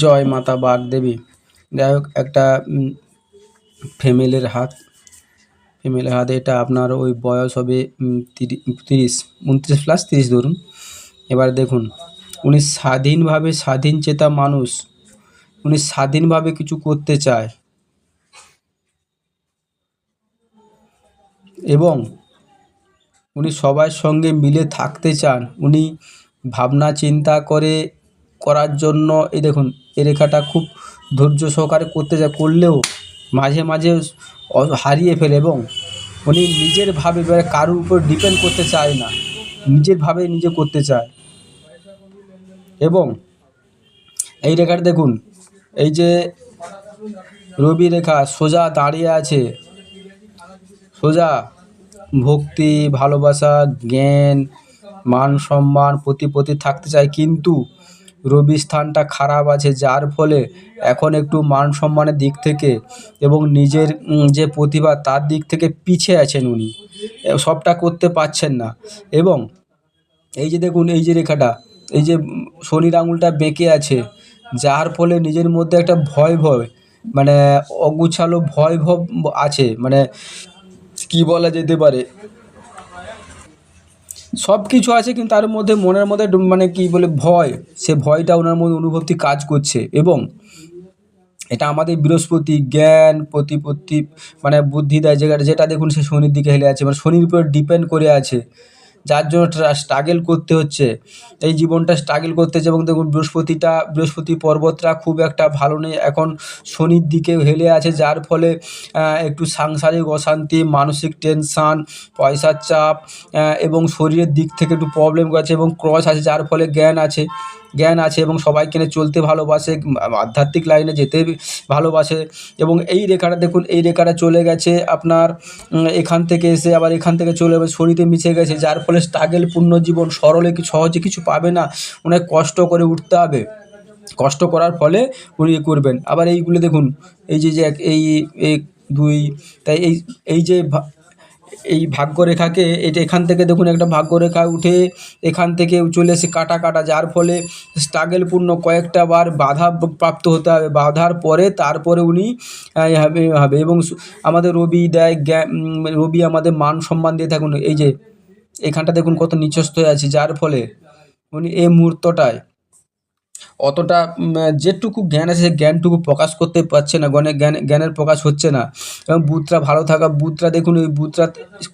জয় মাতা বাগদেবী যাই হোক, একটা ফিমেলের হাত ফিমেলের হাতে এটা আপনার ওই বয়স হবে তিরিশ, উনত্রিশ প্লাস তিরিশ ধরুন। এবার দেখুন, উনি স্বাধীনভাবে স্বাধীন চেতা মানুষ, উনি স্বাধীনভাবে কিছু করতে চায়। এবং উনি সবার সঙ্গে মিলে থাকতে চান, উনি ভাবনা চিন্তা করে করার জন্য এই দেখুন, এই রেখাটা খুব ধৈর্য সহকারে করতে চায় করলেও মাঝে মাঝে হারিয়ে ফেলে এবং উনি নিজের ভাবে কারোর উপর ডিপেন্ড করতে চায় না। নিজের ভাবে নিজে করতে চায়। এবং এই রেখাটা দেখুন, এই যে রবি রেখা সোজা দাঁড়িয়ে আছে। সোজা, ভক্তি, ভালোবাসা, জ্ঞান মান সম্মান প্রতিপত্তি থাকতে চায়। কিন্তু রবি স্থানটা খারাপ আছে, যার ফলে এখন একটু মান সম্মানের দিক থেকে এবং নিজের যে প্রতিভা তার দিক থেকে পিছিয়ে আছেন উনি। সবটা করতে পারছেন না। এবং এই যে দেখুন, এই যে রেখাটা, এই যে শনির আঙুলটা বেঁকে আছে, যার ফলে নিজের মধ্যে একটা ভয় ভয় মানে অগুছালো ভয় ভব আছে মানে কি বলা যেতে পারে সব কিছু আছে, কিন্তু তার মধ্যে মনের মধ্যে মানে কি বলে ভয়, সে ভয়টা ওনার মধ্যে অনুভূতি কাজ করছে। এবং এটা আমাদের বৃহস্পতি, জ্ঞান, প্রতিপত্তি মানে বুদ্ধি দেয় যেটা যেটা দেখুন সে শনির দিকে হেলে আছে মানে শনির উপর ডিপেন্ড করে আছে। যার জন্য স্ট্রাগেল করতে হচ্ছে। এই জীবনটা স্ট্রাগেল করতে হচ্ছে এবং দেখুন, বৃহস্পতিটা, বৃহস্পতি পর্বতটা খুব একটা ভালো নেই। এখন শনির দিকে হেলে আছে, যার ফলে একটু সাংসারিক অশান্তি, মানসিক টেনশান পয়সার চাপ এবং শরীরের দিক থেকে একটু প্রবলেম আছে এবং ক্রস আছে, যার ফলে জ্ঞান আছে। জ্ঞান আছে এবং সবাইকে নিয়ে চলতে ভালোবাসে, আধ্যাত্মিক লাইনে যেতে ভালোবাসে। এবং এই রেখাটা দেখুন, এই রেখাটা চলে গেছে আপনার এখান থেকে এসে আবার এখান থেকে চলে শরীরে মিশে গেছে, যার ফলে স্ট্রাগেলপূর্ণ জীবন, সরলে সহজে কিছু পাবে না? অনেক কষ্ট করে উঠতে হবে। কষ্ট করার ফলে উনি করবেন। আবার এইগুলো দেখুন, এই যে যে এই এক, দুই, তাই এই এই যে এই ভাগ্যরেখাকে, এটা এখান থেকে দেখুন, একটা ভাগ্যরেখা উঠে এখান থেকে চলে এসে কাটা কাটা, যার ফলে স্ট্রাগেলপূর্ণ কয়েকটা বার বাধা প্রাপ্ত হতে হবে। বাধার পরে তারপরে উনি হবে এবং আমাদের রবি দেয় রবি আমাদের মান সম্মান দিয়ে থাকুন। এই যে এখানটা দেখুন কত নিচস্থ হয়ে আছে, যার ফলে উনি এই মুহূর্তটায় অতটা যেটুকু জ্ঞান আছে সেই জ্ঞানটুকু প্রকাশ করতে পারছে না জ্ঞানের জ্ঞান জ্ঞানের প্রকাশ হচ্ছে না। এবং বুথটা ভালো থাকা বুথটা দেখুন ওই বুথটা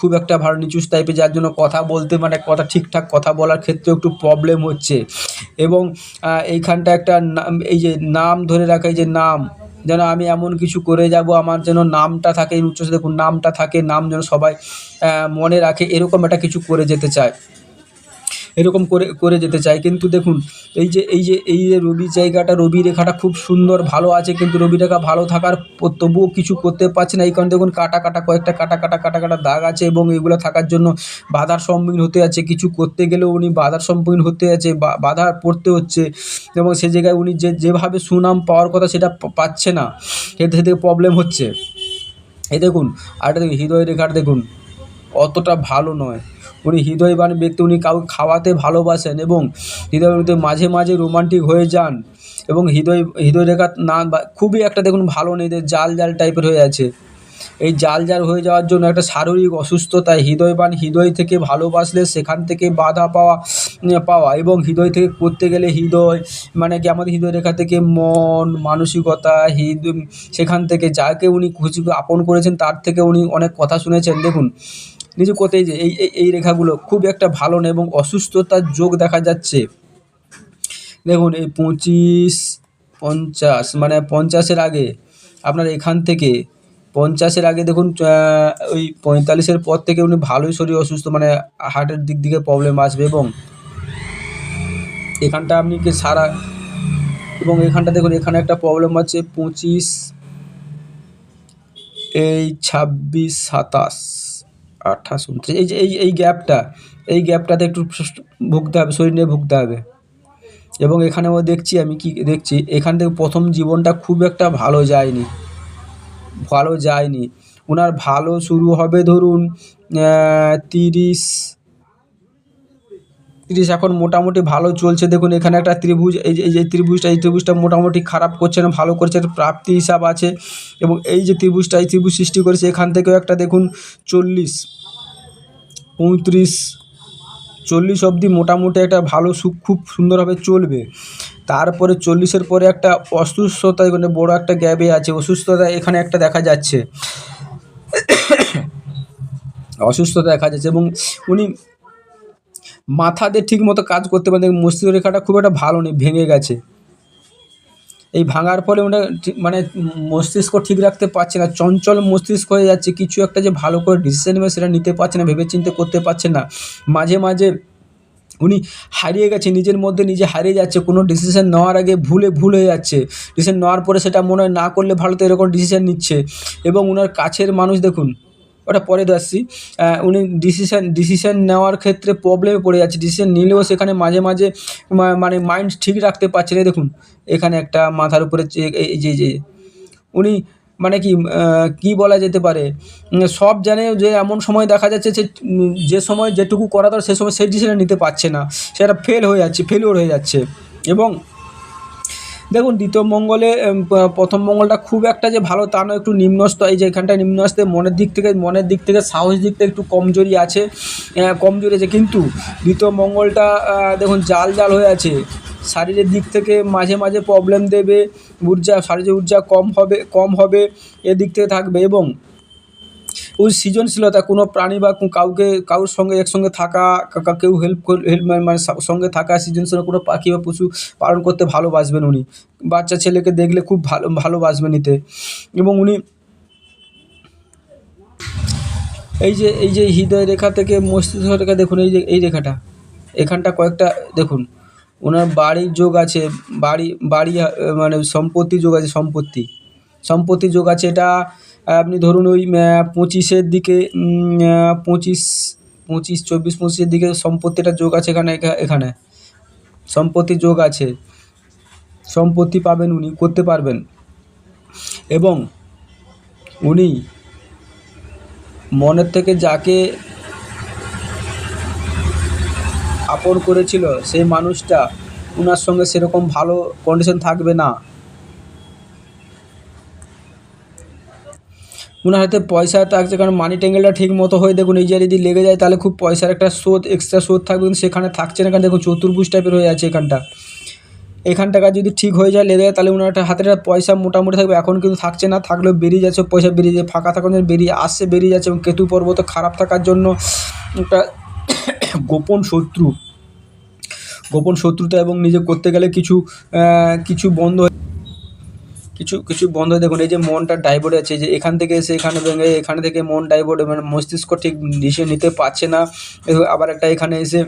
খুব একটা ভালো নিচুস টাইপের যার জন্য কথা বলতে মানে কথা ঠিকঠাক কথা বলার ক্ষেত্রে একটু প্রবলেম হচ্ছে। এবং এইখানটা একটা এই যে নাম ধরে রাখা, এই যে নাম যেন আমি এমন কিছু করে যাব, আমার যেন নামটা থাকে উচ্চ দেখুন নামটা থাকে, নাম যেন সবাই মনে রাখে, এরকম একটা কিছু করে যেতে চায়। এরকম করে করে যেতে চাই কিন্তু দেখুন, এই যে এই যে এই যে রবি জায়গাটা, রবি রেখাটা খুব সুন্দর, ভালো আছে, কিন্তু রবি রেখা ভালো থাকার তবুও কিছু করতে পারছে না। এই কারণে দেখুন, কাটা কাটা, কয়েকটা কাটা কাটা কাটা কাটা দাগ আছে এবং এগুলো থাকার জন্য বাধার সম্মুখীন হতে আছে কিছু করতে গেলেও উনি বাধার সম্মুখীন হতে আছে বাধা পড়তে হচ্ছে এবং সে জায়গায় উনি যে, যেভাবে সুনাম পাওয়ার কথা সেটা পাচ্ছে না। এতে থেকে প্রবলেম হচ্ছে। এই দেখুন আরেকটা দেখুন, হৃদয় রেখাটা দেখুন, অতটা ভালো নয়। উনি হৃদয়বান ব্যক্তি, উনি কাউকে খাওয়াতে ভালোবাসেন এবং হৃদয় মাঝে মাঝে রোমান্টিক হয়ে যান এবং হৃদয় হৃদয় রেখা না খুবই একটা দেখুন ভালো নেই জাল জাল টাইপের হয়ে আছে। এই জাল জাল হয়ে যাওয়ার জন্য একটা শারীরিক অসুস্থতায় হৃদয়বান, হৃদয় থেকে ভালোবাসলে সেখান থেকে বাধা পাওয়া পাওয়া এবং হৃদয় থেকে করতে গেলে হৃদয় মানে কি আমাদের হৃদয় রেখা থেকে মন, মানসিকতা হৃদয় সেখান থেকে যাকে উনি খুশি, আপন করেছেন তার থেকে উনি অনেক কথা শুনেছেন। দেখুন নিজে কোথায় যে, এই, এই- রেখাগুলো খুব একটা ভালো না এবং অসুস্থতার যোগ দেখা যাচ্ছে। দেখুন, এই পঁচিশ, পঞ্চাশ মানে পঞ্চাশের আগে আপনার এখান থেকে, পঞ্চাশের আগে দেখুন ওই পঁয়তাল্লিশের পর থেকে উনি ভালোই শরীর অসুস্থ মানে হার্টের দিক থেকে প্রবলেম আসবে এবং এখানটা আপনি কি সারা, এবং এখানটা দেখুন, এখানে একটা প্রবলেম আছে, পঁচিশ, এই ছাব্বিশ, সাতাশ। আঠাশ, উনত্রিশ, এই যে, এই এই গ্যাপটা এই গ্যাপটাতে একটু ভুগতে হবে, শরীর নিয়ে ভুগতে হবে। এবং এখানেও দেখছি, আমি কি দেখছি, এখান থেকে প্রথম জীবনটা খুব একটা ভালো যায়নি। ভালো যায়নি। ওনার ভালো শুরু হবে ধরুন তিরিশ তিরিশ এখন মোটামুটি ভালো চলছে। দেখুন, এখানে একটা ত্রিভুজ, এই যে এই যে ত্রিভুজটা, এই ত্রিভুজটা মোটামুটি খারাপ করছে না, ভালো করছে প্রাপ্তি হিসাব আছে। এবং এই যে ত্রিভুজটা, এই ত্রিভুজ সৃষ্টি করেছে, এখান থেকেও একটা দেখুন, চল্লিশ, পঁয়ত্রিশ, চল্লিশ অবধি মোটামুটি একটা ভালো সুখ, খুব সুন্দরভাবে চলবে। তারপরে চল্লিশের পরে একটা অসুস্থতা মানে বড় একটা গ্যাপে আছে, অসুস্থতা এখানে একটা দেখা যাচ্ছে। অসুস্থতা দেখা যাচ্ছে এবং উনি মাথা দিয়ে ঠিক মতো কাজ করতে পারেন মস্তিষ্ক রেখাটা খুব একটা ভালো নেই, ভেঙে গেছে। এই ভাঙার ফলে ওটা ঠিক মানে মস্তিষ্ক ঠিক রাখতে পারছে না, চঞ্চল মস্তিষ্ক হয়ে যাচ্ছে, কিছু একটা যে ভালো করে ডিসিশন নেবে সেটা নিতে পারছে না ভেবে চিন্তে করতে পারছে না। মাঝে মাঝে উনি হারিয়ে গেছে, নিজের মধ্যে নিজে হারিয়ে যাচ্ছে, কোনো ডিসিশন নেওয়ার আগে ভুলে ভুল হয়ে যাচ্ছে। ডিসিশন নেওয়ার পরে সেটা মনে হয় না করলে ভালো তো এরকম ডিসিশন নিচ্ছে। এবং ওনার কাছের মানুষ দেখুন ওটা পরে আসছি। উনি ডিসিশন ডিসিশন নেওয়ার ক্ষেত্রে প্রবলেমে পড়ে যাচ্ছে। ডিসিশন নিলেও সেখানে মাঝে মাঝে মানে মাইন্ড ঠিক রাখতে পারছে না। দেখুন, এখানে একটা মাথার উপরে যে- যে উনি মানে কি কি বলা যেতে পারে? সব জানে যে এমন সময় দেখা যাচ্ছে যে যে সময় যেটুকু করা দরকার, সে সময় সেই ডিসিশন নিতে পারছে না। সেটা ফেল হয়ে যাচ্ছে ফেলিওর হয়ে যাচ্ছে। এবং দেখুন, দ্বিতীয় মঙ্গলে প্রথম মঙ্গলটা খুব একটা যে ভালো তা নয়, একটু নিম্নস্ত, এই যে এখানটা নিম্নস্তে, মনের দিক থেকে, মনের দিক থেকে, সাহস দিক থেকে একটু কমজোরি আছে কমজোরি আছে। কিন্তু দ্বিতীয় মঙ্গলটা দেখুন, জাল জাল হয়ে আছে। শারীরের দিক থেকে মাঝে মাঝে প্রবলেম দেবে, ঊর্জা, শারীরিক ঊর্জা কম হবে কম হবে, এদিক থেকে থাকবে এবং ওই সৃজনশীলতা, কোনো প্রাণী বা কাউকে, কারোর সঙ্গে একসঙ্গে থাকা কেউ হেল্প হেল্প মানে সঙ্গে থাকা সৃজনশীল কোনো পাখি বা পশু পালন করতে ভালোবাসবেন উনি। বাচ্চা ছেলেকে দেখলে খুব ভালো, ভালোবাসবেন এতে। এবং উনি এই যে এই যে হৃদয় রেখা থেকে মস্তিষ্ক রেখা দেখুন, এই যে, এই রেখাটা, এখানটা কয়েকটা দেখুন। ওনার বাড়ির যোগ আছে, বাড়ি বাড়ি মানে সম্পত্তি যোগ আছে, সম্পত্তি। সম্পত্তি যোগ আছে এটা আপনি ধরুন ওই পঁচিশের দিকে পঁচিশ পঁচিশ, চব্বিশ, পঁচিশের দিকে সম্পত্তিটা যোগ আছে এখানে এখানে। সম্পত্তি যোগ আছে। সম্পত্তি পাবেন উনি, করতে পারবেন। এবং উনি মনের থেকে যাকে আপন করেছিল, সেই মানুষটা ওনার সঙ্গে সেরকম ভালো কন্ডিশন থাকবে না। ওনার হাতে পয়সা থাকছে কারণ মানি ট্যাঙ্গেলটা ঠিক মতো হয়ে, দেখুন, এই যদি লেগে যায়, তাহলে খুব পয়সার একটা স্রোত এক্সট্রা স্রোত থাকবে, কিন্তু সেখানে থাকছে না, কারণ দেখুন, চতুর্ভুজ টাইপের হয়ে আছে এখানটা। এখানটাকা যদি ঠিক হয়ে যায়, লেগে যায়, তাহলে ওনার একটা হাতের পয়সা মোটামুটি থাকবে, এখন কিন্তু থাকছে না, থাকলেও বেরিয়ে যাচ্ছে, পয়সা বেরিয়ে যায়, ফাঁকা থাকার জন্য বেরিয়ে আসছে, বেরিয়ে যাচ্ছে, এবং কেতু পর্বত খারাপ থাকার জন্য একটা গোপন শত্রু। গোপন শত্রুতা এবং নিজে করতে গেলে কিছু কিছু বন্ধ কিছু কিছু বন্ধ দেখুন, এই যে মনটা ডাইভার্ট আছে, যে এখান থেকে এসে এখানে ভেঙে, এখানে থেকে মন ডাইভার্ট মানে মস্তিষ্ক ঠিক ডিসিশন নিতে পারছে না আবার একটা এখানে এসে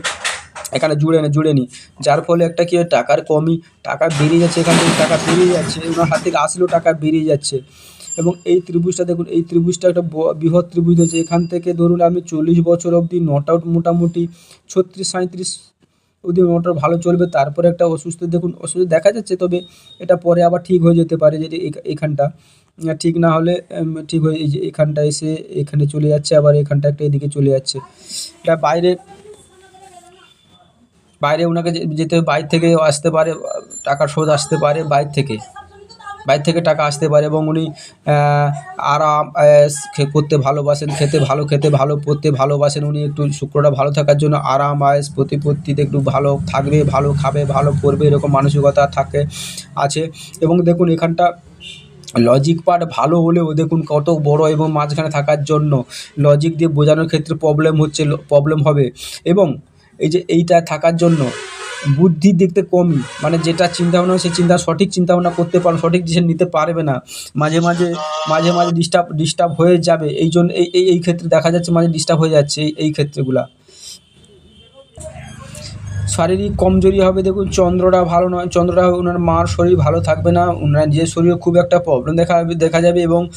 এখানে জুড়ে না, জুড়ে নি। যার ফলে একটা কি টাকার কমই টাকা বেরিয়ে যাচ্ছে এখান থেকে, টাকা বেরিয়ে যাচ্ছে, ওনার হাত থেকে আসলেও টাকা বেরিয়ে যাচ্ছে। এবং এই ত্রিভুজটা দেখুন, এই ত্রিভুজটা একটা বৃহৎ ত্রিভুজ হয়েছে। এখান থেকে ধরুন আমি চল্লিশ বছর অবধি নট আউট মোটামুটি ছত্রিশ সাঁত্রিশ অবধি মোটর ভালো চলবে, তারপরে একটা অসুস্থ, দেখুন, অসুস্থ দেখা যাচ্ছে, তবে এটা পরে আবার ঠিক হয়ে যেতে পারে যদি এখা- এখানটা ঠিক না হলে ঠিক হয়ে এখানটা এসে এখানে চলে যাচ্ছে, আবার এখানটা একটা এদিকে চলে যাচ্ছে। এটা বাইরে বাইরে ওনাকে যেতে, বাইরে থেকে আসতে পারে টাকার শোধ আসতে পারে বাইর থেকে। বাইরে থেকে টাকা আসতে পারে এবং উনি আরাম করতে ভালোবাসেন, খেতে ভালো খেতে ভালো, পড়তে ভালোবাসেন। উনি একটু শুক্রটা ভালো থাকার জন্য আরাম, আয়েস, প্রতিপত্তিতে একটু ভালো থাকবে, ভালো খাবে, ভালো পড়বে এরকম মানসিকতা থাকে, আছে। এবং দেখুন এখানটা লজিক পার্ট ভালো হলেও দেখুন কত বড় এবং মাঝখানে থাকার জন্য লজিক দিয়ে বোঝানোর ক্ষেত্রে প্রবলেম হচ্ছে প্রবলেম হবে। এবং এই যে এইটা থাকার জন্য বুদ্ধির দিক থেকে কমই। মানে যেটা চিন্তা ভাবনা সেই চিন্তা, সঠিক চিন্তা ভাবনা করতে পারবে সঠিক ডিসিশন নিতে পারবে না। মাঝে মাঝে মাঝে মাঝে ডিস্টার্ব ডিস্টার্ব হয়ে যাবে। এই জন্য, এই এই ক্ষেত্রে দেখা যাচ্ছে মাঝে ডিস্টার্ব হয়ে যাচ্ছে এই এই ক্ষেত্রগুলা। শারীরিক কমজোরি হবে, দেখুন, চন্দ্রটা ভালো নয়। চন্দ্রটা, ওনার মার শরীর ভালো থাকবে না। ওনার নিজের শরীরে খুব একটা প্রবলেম দেখা দেখা যাবে এবং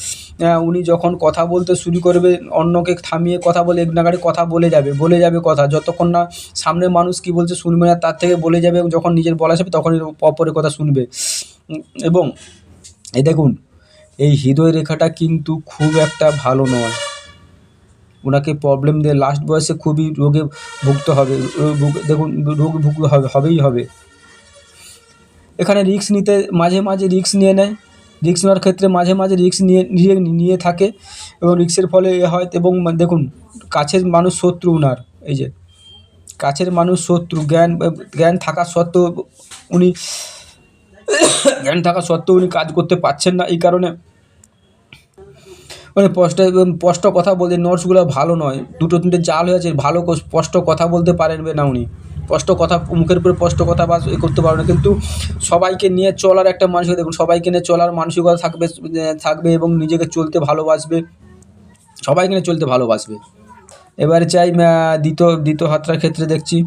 উনি যখন কথা বলতে শুরু করবে, অন্যকে থামিয়ে কথা বলে, এক নাগাড়ে কথা বলে যাবে বলে যাবে কথা। যতক্ষণ না সামনের মানুষ কি বলছে শুনবে না, তার থেকে বলে যাবে, যখন নিজের বলা যাবে তখন অপরের কথা শুনবে। এবং এই দেখুন, এই হৃদয় রেখাটা কিন্তু খুব একটা ভালো নয়। ওনাকে প্রবলেম দিয়ে লাস্ট বয়সে খুবই রোগে ভুগতে হবে দেখুন, রোগ ভুগতে হবে, হবেই হবে। এখানে রিক্স নিতে, মাঝে মাঝে রিক্স নিয়ে নেয়। রিস্ক নেওয়ার ক্ষেত্রে মাঝে মাঝে রিস্ক নিয়ে নিয়ে নিয়ে থাকে এবং রিস্কের ফলে এ হয় এবং দেখুন কাছের মানুষ শত্রু উনার এই যে কাছের মানুষ শত্রু, জ্ঞান জ্ঞান থাকা সত্ত্বেও উনি, জ্ঞান থাকা সত্ত্বেও উনি কাজ করতে পারছেন না এই কারণে। মানে স্পষ্ট স্পষ্ট কথা বলতে নোটসগুলো ভালো নয়, দুটো তিনটে জাল হয়ে আছে, ভালো স্পষ্ট কথা বলতে পারবে না উনি। স্পষ্ট কথা, মুখের উপরে স্পষ্ট কথা বা করতে পারবে না। কিন্তু সবাইকে নিয়ে চলার একটা মানসিকতা দেখুন, সবাইকে নিয়ে চলার মানসিকতা থাকবে থাকবে এবং নিজেকে চলতে ভালোবাসবে। সবাইকে নিয়ে চলতে ভালোবাসবে। এবারে চাই দ্বিতীয় দ্বিতীয় হাতটার ক্ষেত্রে দেখছি।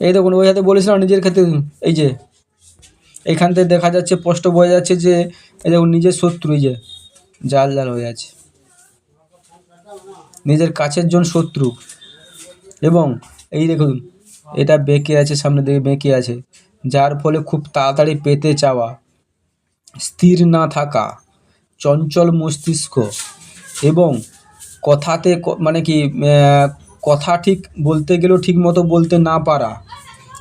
এই দেখুন, ওই হাতে বলেছিলাম নিজের ক্ষেত্রে, এই যে এইখান থেকে দেখা যাচ্ছে, স্পষ্ট বোঝা যাচ্ছে যে, এই দেখুন, নিজের শত্রু, এই যে, জাল জাল হয়ে আছে। নিজের কাছের জন শত্রু। এবং এই দেখুন এটা বেঁকে আছে, সামনে দিকে বেঁকে আছে। যার ফলে খুব তাড়াতাড়ি পেতে চাওয়া। স্থির না থাকা, চঞ্চল মস্তিষ্ক এবং কথাতে মানে কি কথা ঠিক বলতে গেলেও ঠিক মতো বলতে না পারা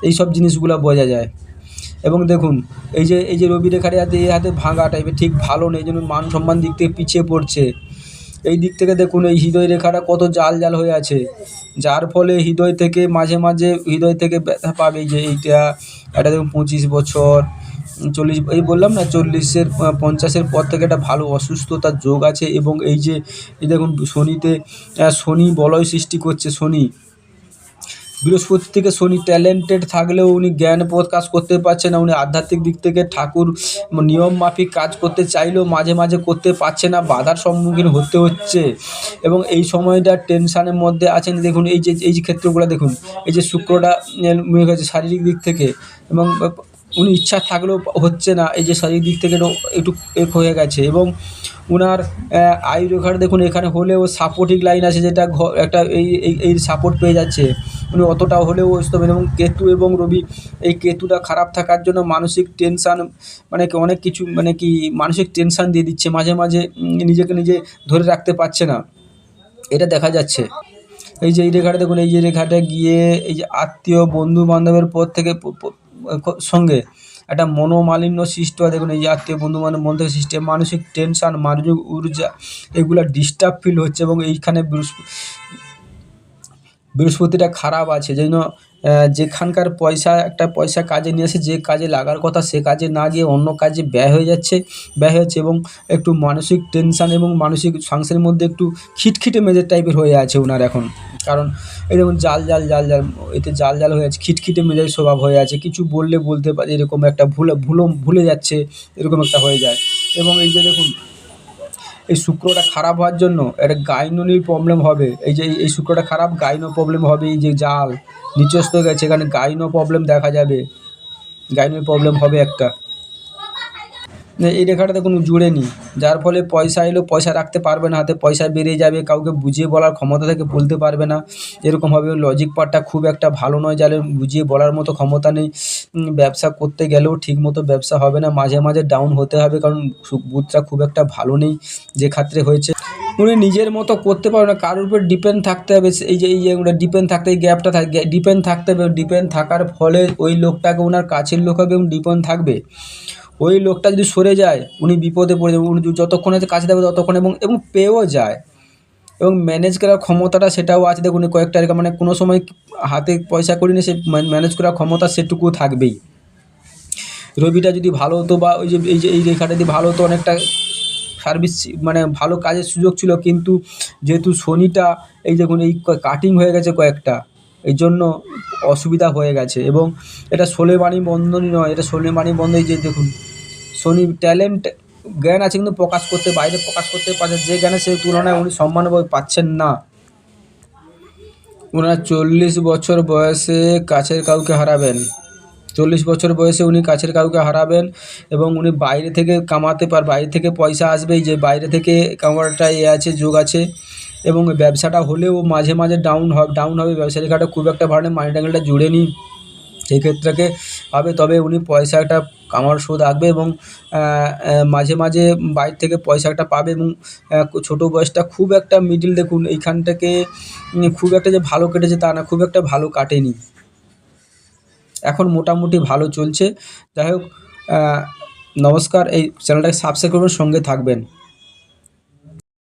এই সব জিনিসগুলো বোঝা যায়। এবং দেখুন, এই যে এই যে রবি রেখার হাতে, এই হাতে ভাঙা টাইপের ঠিক ভালো নেই জন্য মান সম্মান দিক থেকে পিছিয়ে পড়ছে। এই দিক থেকে দেখুন, এই হৃদয় রেখাটা কত জাল জাল হয়ে আছে। যার ফলে হৃদয় থেকে মাঝে মাঝে হৃদয় থেকে ব্যথা পাবে যে এইটা। এটা দেখুন, পঁচিশ বছর, চল্লিশ, এই বললাম না, চল্লিশের পঞ্চাশের পর থেকে একটা ভালো অসুস্থতার যোগ আছে এবং এই যে, এই দেখুন, শনিতে শনি বলয় সৃষ্টি করছে শনি। বৃহস্পতি থেকে শনি ট্যালেন্টেড থাকলেও উনি জ্ঞান প্রকাশ করতে পারছে না, উনি আধ্যাত্মিক দিক থেকে ঠাকুর নিয়ম মাফিক কাজ করতে চাইলেও মাঝে মাঝে করতে পারছে না, বাধার সম্মুখীন হতে হচ্ছে। এবং এই সময়টা টেনশানের মধ্যে আছেন, দেখুন এই যে এই যে ক্ষেত্রগুলো দেখুন, এই যে শুক্রটা শারীরিক দিক থেকে এবং উনি ইচ্ছা থাকলেও হচ্ছে না এই যে শারীরিক দিক থেকে একটু এক হয়ে গেছে এবং ওনার আহ, আয়ু রেখাটা দেখুন এখানে হলেও সাপোর্টিং লাইন আছে যেটা একটা এই এই- সাপোর্ট পেয়ে যাচ্ছে। উনি অতটা হলেও পারেন এবং কেতু এবং রবি এই কেতুটা খারাপ থাকার জন্য মানসিক টেনশান মানে কি অনেক কিছু মানে কি মানসিক টেনশান দিয়ে দিচ্ছে মাঝে মাঝে নিজেকে নিজে ধরে রাখতে পারছে না। এটা দেখা যাচ্ছে। এই যে এই রেখাটা দেখুন এই যে রেখাটা গিয়ে এই যে আত্মীয় বন্ধু বান্ধবের পর থেকে সঙ্গে একটা মনোমালিন্য সৃষ্টি হয়। দেখুন, এই যে আত্মীয় বন্ধু বান্ধব মন থেকে সৃষ্টি মানসিক টেনশন মানসিক ঊর্জা, এগুলা ডিস্টার্ব ফিল হচ্ছে এবং এইখানে বৃহস্পতি বৃহস্পতিটা খারাপ আছে। জন্য যেখানকার পয়সা, একটা পয়সা কাজে নিয়ে আসে, যে কাজে লাগার কথা সে কাজে না গিয়ে অন্য কাজে ব্যয় হয়ে যাচ্ছে, ব্যয় হচ্ছে এবং একটু মানসিক টেনশান এবং মানসিক সংসারের মধ্যে একটু খিটখিটে মেজাজ টাইপের হয়ে আছে ওনার এখন। কারণ এই দেখুন জাল জাল জাল জাল, এতে জাল জাল হয়ে আছে খিটখিটে মেজাজ স্বভাব হয়ে আছে, কিছু বললে বলতে পারে, এরকম একটা ভুলে, ভুলো, ভুলে যাচ্ছে, এরকম একটা হয়ে যায়। এবং এই যে দেখুন, এই শুক্রটা খারাপ হওয়ার জন্য একটা গাইনোনির প্রবলেম হবে, এই যে, এই- শুক্রটা খারাপ, গাইনো প্রবলেম হবে, এই যে জাল নিচস্ত গেছে, এখানে গাইনো প্রবলেম দেখা যাবে, গাইনোর প্রবলেম হবে একটা। এই রেখাটা দেখুন জুড়ে নি যার ফলে পয়সা এলো, পয়সা রাখতে পারবে না হাতে, পয়সা বেরিয়ে যাবে, কাউকে বুঝিয়ে বলার ক্ষমতা থেকে বলতে পারবে না। এরকম হবে লজিক পার্টটা খুব একটা ভালো নয়, যাদের বুঝিয়ে বলার মতো ক্ষমতা নেই। ব্যবসা করতে গেলেও ঠিক মতো ব্যবসা হবে না, মাঝে মাঝে ডাউন হতে হবে, কারণ বুথটা খুব একটা ভালো নেই যে ক্ষেত্রে হয়েছে। উনি নিজের মতো করতে পারবে না, কারোর উপর ডিপেন্ড থাকতে হবে এই যে, এই ডিপেন্ড থাকতে, এই গ্যাপটা থাকে ডিপেন্ড থাকতে হবে ডিপেন্ড থাকার ফলে ওই লোকটাকে ওনার কাছের লোক হবে এবং ডিপেন্ড থাকবে। ওই লোকটা যদি সরে যায়, উনি বিপদে পড়ে যাবে, উনি যতক্ষণ আছে কাছে থাকবে ততক্ষণ এবং এবং পেয়েও যায়। এবং ম্যানেজ করার ক্ষমতাটা সেটাও আছে। দেখুন কয়েকটা রেখা মানে কোনো সময় হাতে পয়সা করি না সে ম্যানেজ করার ক্ষমতা সেটুকু থাকবেই। রবিটা যদি ভালো হতো বা ওই যে, এই যে, এই রেখাটা যদি ভালো হতো, অনেকটা সার্ভিস মানে ভালো কাজের সুযোগ ছিল, কিন্তু যেহেতু শনিটা, এই দেখুন, এই কাটিং হয়ে গেছে কয়েকটা, এই জন্য অসুবিধা হয়ে গেছে। এবং এটা সোলেমানি বন্ধনই নয়, এটা সোলেমানি বন্ধ এই যে দেখুন শনি ট্যালেন্ট জ্ঞান আছে কিন্তু প্রকাশ করতে, বাইরে প্রকাশ করতে পারছে যে জ্ঞানে সেই তুলনায় উনি সম্মান পাচ্ছেন না। ওনার চল্লিশ বছর বয়সে কাছের কাউকে হারাবেন। চল্লিশ বছর বয়সে উনি কাছের কাউকে হারাবেন এবং উনি বাইরে থেকে কামাতে পার, বাইরে থেকে পয়সা আসবেই, যে বাইরে থেকে কামাটা এ আছে, যোগ আছে এবং ব্যবসাটা হলেও মাঝে মাঝে ডাউন হবে ডাউন হবে। ব্যবসা রেখাটা খুব একটা ভালো নেই মানি ট্যাঙ্গেলটা জুড়ে নিই সেই ক্ষেত্রকে হবে তবে উনি পয়সাটা কামানোর শোধ রাখবে এবং মাঝে মাঝে বাইরে থেকে পয়সা একটা পাবে এবং ছোটো বয়সটা খুব একটা মিডিল দেখুন, এইখান থেকে খুব একটা যে ভালো কেটেছে তা না, খুব একটা ভালো কাটেনি। এখন মোটামুটি ভালো চলছে। যাই হোক নমস্কার, এই চ্যানেলটাকে সাবস্ক্রাইব করবেন সঙ্গে থাকবেন।